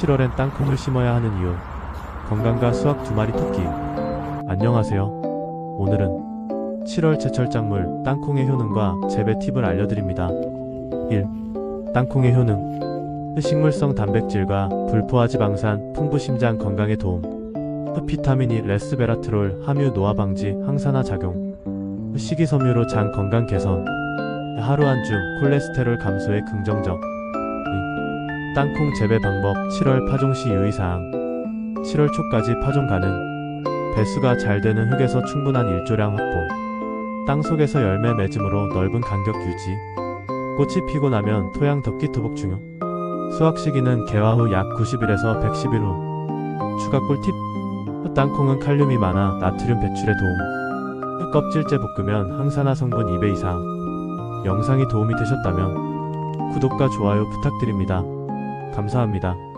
7월엔 땅콩을 심어야 하는 이유. 건강과 수확 두 마리 토끼. 안녕하세요. 오늘은 7월 제철 작물 땅콩의 효능과 재배 팁을 알려드립니다. 1. 땅콩의 효능. 식물성 단백질과 불포화지 방산, 풍부 심장 건강에 도움. 흡비타민이 레스베라트롤, 함유 노화 방지, 항산화 작용. 식이섬유로 장 건강 개선. 하루 안중 콜레스테롤 감소에 긍정적. 의. 땅콩 재배 방법 7월 파종 시 유의사항. 7월 초까지 파종 가능. 배수가 잘 되는 흙에서 충분한 일조량 확보. 땅 속에서 열매 맺음으로 넓은 간격 유지. 꽃이 피고 나면 토양 덮기 투복 중요. 수확 시기는 개화 후 약 90일에서 110일 후. 추가 꿀팁. 땅콩은 칼륨이 많아 나트륨 배출에 도움. 흙 껍질째 볶으면 항산화 성분 2배 이상. 영상이 도움이 되셨다면 구독과 좋아요 부탁드립니다. 감사합니다.